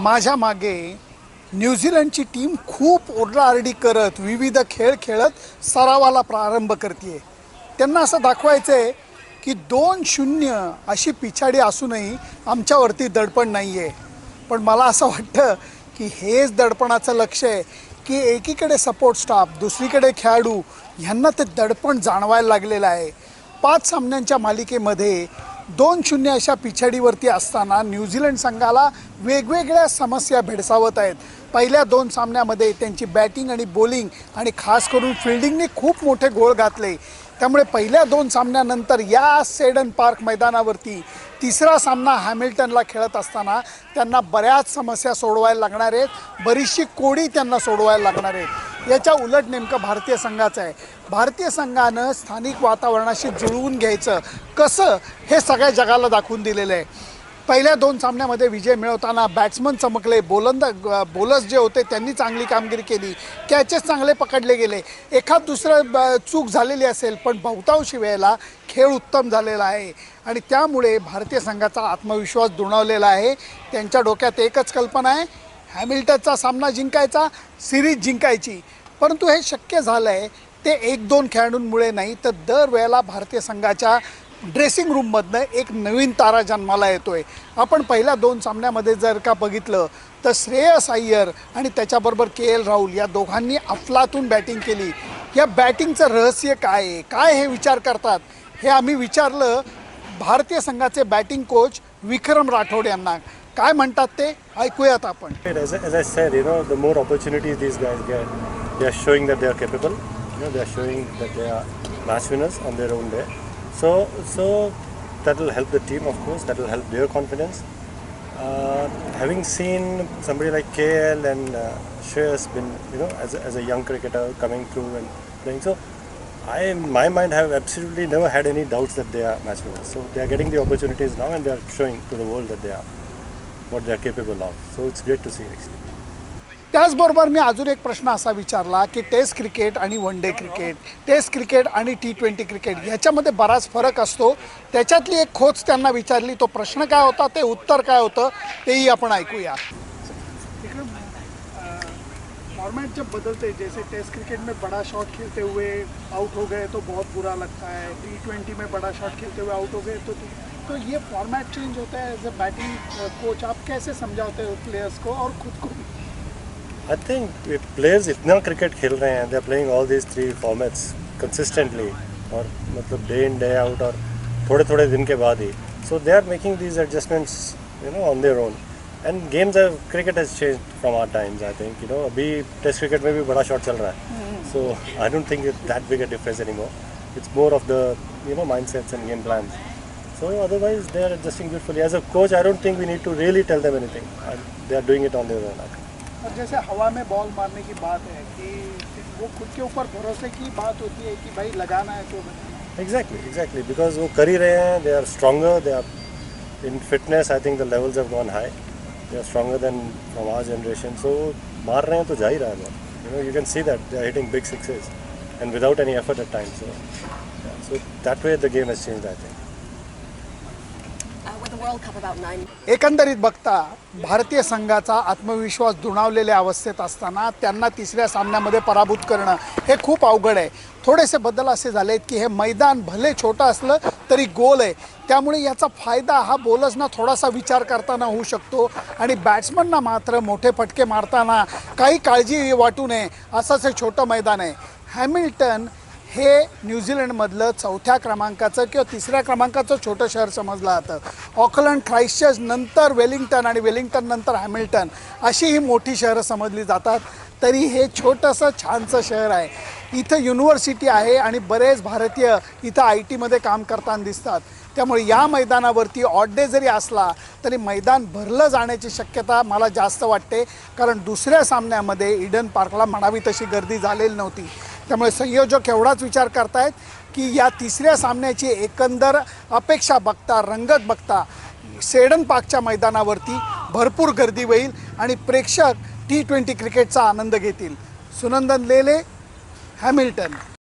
माझ्या मागे न्यूझीलंडची टीम खूप ओरडाआरडी करत विविध खेळ खेळत सरावाला प्रारंभ करते त्यांना असं दाखवायचं आहे की दोन शून्य अशी पिछाडी असूनही आमच्यावरती दडपण नाही आहे पण मला असं वाटतं की हेच दडपणाचं लक्ष आहे की एकीकडे सपोर्ट स्टाफ दुसरीकडे खेळाडू ह्यांना ते दडपण जाणवायला लागलेलं आहे. पाच सामन्यांच्या मालिकेमध्ये दोन शून्य अशा पिछाडीवरती असताना न्यूझीलंड संघाला वेगवेगळ्या समस्या भेडसावत आहेत. पहिल्या दोन सामन्यामध्ये त्यांची बॅटिंग आणि बॉलिंग आणि खास करून फिल्डिंगने खूप मोठे गोळ घातले. त्यामुळे पहिल्या दोन सामन्यानंतर या सेडन पार्क मैदानावरती तिसरा सामना हॅमिल्टनला खेळत असताना त्यांना बऱ्याच समस्या सोडवायला लागणार आहेत. बरीचशी कोडी त्यांना सोडवायला लागणार आहेत. याच्या उलट नेमकं भारतीय संघाचं आहे. भारतीय संघानं स्थानिक वातावरणाशी जुळवून घ्यायचं कसं हे सगळ्या जगाला दाखवून दिलेलं आहे. पहिल्या दोन सामन्यामध्ये विजय मिळवताना बॅट्समन चमकले बोलंद बोलर्स जे होते त्यांनी चांगली कामगिरी केली. कॅचेस चांगले पकडले गेले. एखाद दुसरं ब- चूक झालेली असेल पण बहुतांशी वेळेला खेळ उत्तम झालेला आहे. आणि त्यामुळे भारतीय संघाचा आत्मविश्वास दुणावलेला आहे. त्यांच्या डोक्यात एकच कल्पना आहे हॅमिल्टनचा सामना जिंकायचा सिरीज जिंकायची. परंतु हे शक्य झालं आहे ते एक दोन खेळाडूंमुळे नाही तर दरवेळेला भारतीय संघाच्या ड्रेसिंग रूममधनं एक नवीन तारा जन्माला येतो आहे आपण पहिल्या दोन सामन्यामध्ये जर का बघितलं तर श्रेयस अय्यर आणि त्याच्याबरोबर के एल राहुल या दोघांनी अफलातून बॅटिंग केली. या बॅटिंगचं रहस्य काय आहे? काय हे विचार करतात? हे आम्ही विचारलं भारतीय संघाचे बॅटिंग कोच विक्रम राठोड यांना. काय म्हणतात ते ऐकूयात आपण As, I- as I said, you know, the more opportunities these guys get, they are showing that they are capable. You know, they are showing that they are match winners on their own day. So, so that will help the team, of course. That will help their confidence. Uh, having seen somebody like KL and uh, Shreyas been, you know, as a, as a young cricketer coming through and playing, so I, in my mind, have absolutely never had any doubts that they are match winners. So they are getting the opportunities now, and they are showing to the world that they are What they are capable of. So it's great to see actually. त्याचबरोबर मी अजून एक प्रश्न असा विचारला की test cricket आणि one day cricket test cricket आणि T twenty cricket ह्याच्यामध्ये बराच फरक असतो त्याच्यातली एक खोच त्यांना विचारली तो प्रश्न काय होता ते उत्तर काय होतं तेही आपण ऐकूया फॉर्मेट जब बदलते हैं जैसे टेस्ट क्रिकेट में बड़ा शॉट खेलते हुए आउट हो गए तो बहुत बुरा लगता है टी ट्वेंटी में बड़ा शॉट खेलते हुए आउट हो गए तो तो ये फॉर्मेट चेंज होता है एज ए बैटिंग कोच आप कैसे समझाते हो प्लेयर्स को और खुद को? आई थिंक प्लेयर्स इतना क्रिकेट खेल रहे हैं they are playing all these three formats consistently और मतलब डे इन डे आउट और थोड़े थोड़े दिन के बाद ही। So they are making these adjustments you know on their own and games cricket has change from our times I think you know अभी test cricket में भी बड़ा शॉट चल रहा है। So I don't think that big a difference any more it's more of the you know mindsets and game plans So otherwise they are adjusting beautifully. As a coach, I don't think we need to really tell them anything. And they are doing it on their own. I think. और जैसे हवा में ball मारने की बात है कि वो खुद के ऊपर भरोसे की बात होती है कि भाई लगाना है तो लगाना Exactly, exactly. Because वो कर ही रहे हैं, they are stronger, they are in fitness. I think the levels have gone high. They are stronger than from our generation. So मार रहे हैं तो जा ही रहा है ball. You know, you can see that they are hitting big sixes, and without any effort at times. So, yeah, so that way the game has changed. I एकंदरीत बघता भारतीय संघाचा आत्मविश्वास दुणावलेल्या अवस्थेत असताना त्यांना तिसऱ्या सामन्यामध्ये पराभूत करणं हे खूप अवघड आहे. थोडेसे बदल असे झाले आहेत की हे मैदान भले छोटं असलं तरी गोल आहे. त्यामुळे याचा फायदा हा बोलर्सना थोडासा विचार करताना होऊ शकतो आणि बॅट्समनना मात्र मोठे फटके मारताना काही काळजी वाटू नये असंच हे छोटं मैदान आहे. हॅमिल्टन हे न्यूझीलंडमधलं चौथ्या क्रमांकाचं किंवा तिसऱ्या क्रमांकाचं छोटं शहर समजलं जातं. ऑकलंड क्राईस्टचर्च नंतर वेलिंग्टन आणि वेलिंग्टन नंतर हॅमिल्टन अशी ही मोठी शहरं समजली जातात. तरी हे छोटंसं छानसं शहर आहे. इथं युनिव्हर्सिटी आहे आणि बरेच भारतीय इथं आय टीमध्ये काम करताना दिसतात. त्यामुळे या मैदानावरती ऑड डे जरी असला तरी मैदान भरलं जाण्याची शक्यता मला जास्त वाटते. कारण दुसऱ्या सामन्यामध्ये इडन पार्कला म्हणावी तशी गर्दी झालेली नव्हती. त्यामुळे संयोजक एवढाच विचार करतायत की या तिसऱ्या सामन्याची एकंदर अपेक्षा बघता रंगत बघता सेडन पार्कच्या मैदानावरती भरपूर गर्दी होईल आणि प्रेक्षक टी ट्वेंटी क्रिकेटचा आनंद घेतील. सुनंदन लेले हॅमिल्टन.